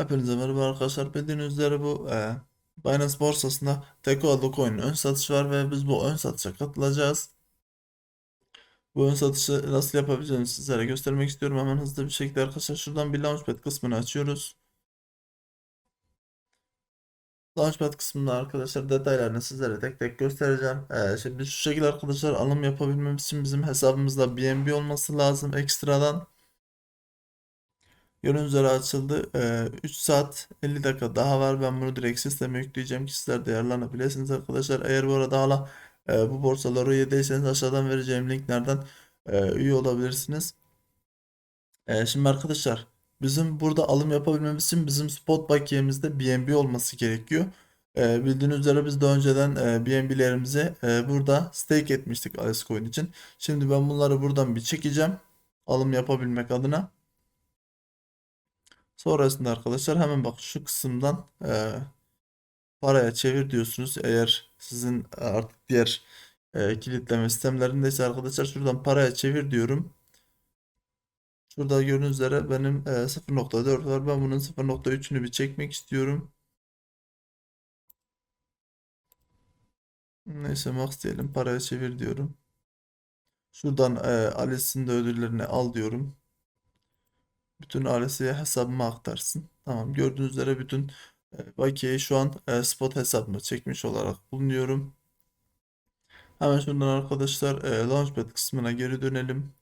Hepinize merhaba arkadaşlar. Bildiğiniz üzere bu e, Binance borsasında Teko adlı coin'in ön satışı var ve biz bu ön satışa katılacağız. Bu ön satışı nasıl yapabileceğimizi sizlere göstermek istiyorum. Hemen hızlı bir şekilde arkadaşlar şuradan bir Launchpad kısmını açıyoruz. Launchpad kısmında arkadaşlar detaylarını sizlere tek tek göstereceğim. E, şimdi şu şekilde arkadaşlar alım yapabilmemiz için bizim hesabımızda BNB olması lazım ekstradan. Gördüğünüz üzere açıldı. Ee, 3 saat 50 dakika daha var. Ben bunu direkt sisteme yükleyeceğim ki sizler de yararlanabilirsiniz arkadaşlar. Eğer bu arada hala e, bu borsalara üye aşağıdan vereceğim linklerden e, üye olabilirsiniz. E, şimdi arkadaşlar bizim burada alım yapabilmemiz için bizim spot bakiyemizde BNB olması gerekiyor. E, bildiğiniz üzere biz daha önceden e, BNB'lerimizi e, burada stake etmiştik Alice Coin için. Şimdi ben bunları buradan bir çekeceğim. Alım yapabilmek adına. Sonrasında arkadaşlar hemen bak şu kısımdan e, paraya çevir diyorsunuz. Eğer sizin artık diğer e, kilitleme sistemlerindeyse arkadaşlar şuradan paraya çevir diyorum. Şurada gördüğünüz üzere benim e, 0.4 var. Ben bunun 0.3'ünü bir çekmek istiyorum. Neyse max diyelim paraya çevir diyorum. Şuradan e, Alice'in de ödüllerini al diyorum. Bütün ailesiye hesabıma aktarsın. Tamam gördüğünüz üzere bütün e, bakiyeyi şu an e, spot hesabıma çekmiş olarak bulunuyorum. Hemen şuradan arkadaşlar e, Launchpad kısmına geri dönelim.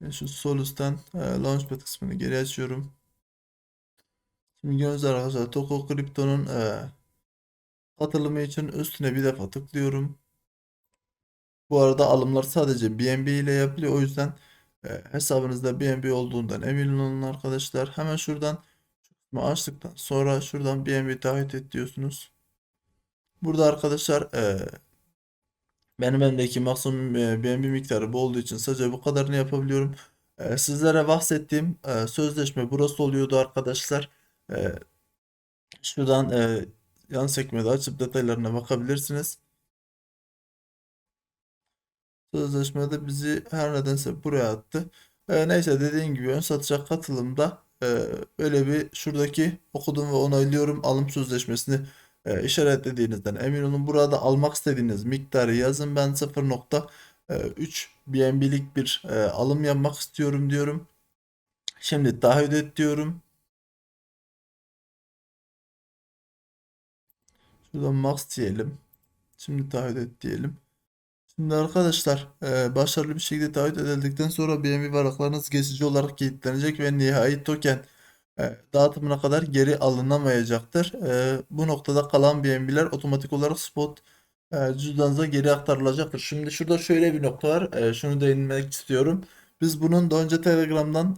E, Şu sol üstten e, Launchpad kısmını geri açıyorum. Şimdi gördüğünüz arkadaşlar Toko Kripto'nun e, katılımı için üstüne bir defa tıklıyorum. Bu arada alımlar sadece BNB ile yapılıyor. O yüzden e, hesabınızda BNB olduğundan emin olun arkadaşlar. Hemen şuradan açtıktan sonra şuradan BNB taahhüt et diyorsunuz. Burada arkadaşlar e, benim elimdeki maksimum e, BNB miktarı bu olduğu için sadece bu kadarını yapabiliyorum. E, sizlere bahsettiğim e, sözleşme burası oluyordu arkadaşlar. E, şuradan e, yan sekmede açıp detaylarına bakabilirsiniz. Sözleşmede bizi her nedense buraya attı. E, neyse dediğim gibi ön satışa katılımda e, öyle bir şuradaki okudum ve onaylıyorum alım sözleşmesini e, işaretlediğinizden emin olun. Burada almak istediğiniz miktarı yazın. Ben 0.3 BNB'lik bir e, alım yapmak istiyorum diyorum. Şimdi taahhüt et diyorum. Şuradan max diyelim. Şimdi taahhüt et diyelim. Şimdi arkadaşlar e, başarılı bir şekilde taahhüt edildikten sonra BNB varlıklarınız geçici olarak kilitlenecek ve nihai token e, dağıtımına kadar geri alınamayacaktır. E, bu noktada kalan BNB'ler otomatik olarak spot e, cüzdanınıza geri aktarılacaktır. Şimdi şurada şöyle bir nokta var. Şunu değinmek istiyorum. Biz bunun daha önce Telegram'dan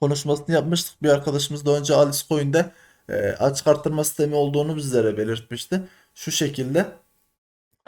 konuşmasını yapmıştık. Bir arkadaşımız daha önce Alice Coin'de e, açık arttırma sistemi olduğunu bizlere belirtmişti. Şu şekilde.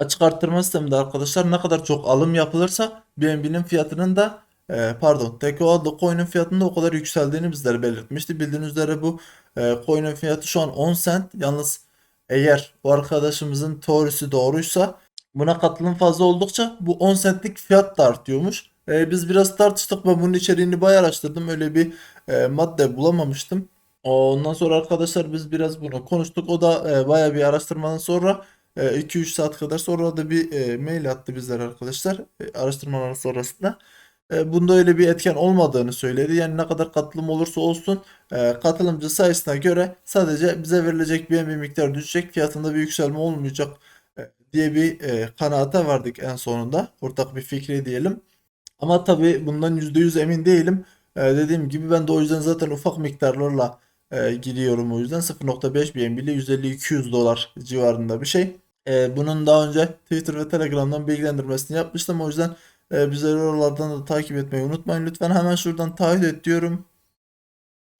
Açık arttırma sisteminde arkadaşlar ne kadar çok alım yapılırsa BNB'nin fiyatının da e, pardon TKO adlı coin'in fiyatının da o kadar yükseldiğini bizlere belirtmişti. Bildiğiniz üzere bu e, coin'in fiyatı şu an 10 cent. Yalnız eğer bu arkadaşımızın teorisi doğruysa buna katılım fazla oldukça bu 10 centlik fiyat da artıyormuş. E, biz biraz tartıştık ben bunun içeriğini bayağı araştırdım. Öyle bir e, madde bulamamıştım. Ondan sonra arkadaşlar biz biraz bunu konuştuk. O da e, bayağı bir araştırmadan sonra 2-3 saat kadar sonra da bir e, mail attı bizlere arkadaşlar e, araştırmalar sonrasında. E, bunda öyle bir etken olmadığını söyledi. Yani ne kadar katılım olursa olsun e, katılımcı sayısına göre sadece bize verilecek bir miktar düşecek. Fiyatında bir yükselme olmayacak e, diye bir e, kanaate vardık en sonunda. Ortak bir fikri diyelim. Ama tabii bundan %100 emin değilim. E, dediğim gibi ben de o yüzden zaten ufak miktarlarla e, giriyorum o yüzden 0.5 BNB ile 150-200 dolar civarında bir şey. E, bunun daha önce Twitter ve Telegram'dan bilgilendirmesini yapmıştım. O yüzden e, bizleri oralardan da takip etmeyi unutmayın. Lütfen hemen şuradan taahhüt et diyorum.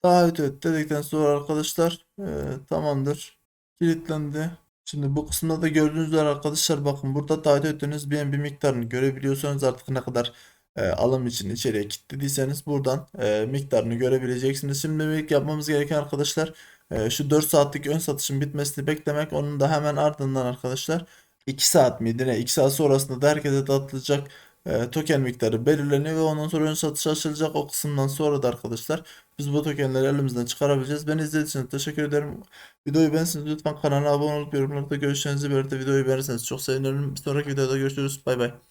Taahhüt et dedikten sonra arkadaşlar e, tamamdır. Kilitlendi. Şimdi bu kısımda da gördüğünüz üzere arkadaşlar bakın burada taahhüt ettiğiniz BNB miktarını görebiliyorsanız artık ne kadar e, alım için içeriye kilitlediyseniz buradan e, miktarını görebileceksiniz. Şimdi ilk yapmamız gereken arkadaşlar şu 4 saatlik ön satışın bitmesini beklemek. Onun da hemen ardından arkadaşlar 2 saat miydi ne? 2 saat sonrasında da herkese dağıtılacak e, token miktarı belirleniyor ve ondan sonra ön satış açılacak o kısımdan sonra da arkadaşlar biz bu tokenleri elimizden çıkarabileceğiz. Beni izlediğiniz için teşekkür ederim. Videoyu beğenseniz lütfen kanala abone olup yorumlarda görüşlerinizi belirtin. Videoyu beğenirseniz çok sevinirim. Bir sonraki videoda görüşürüz. Bay bay.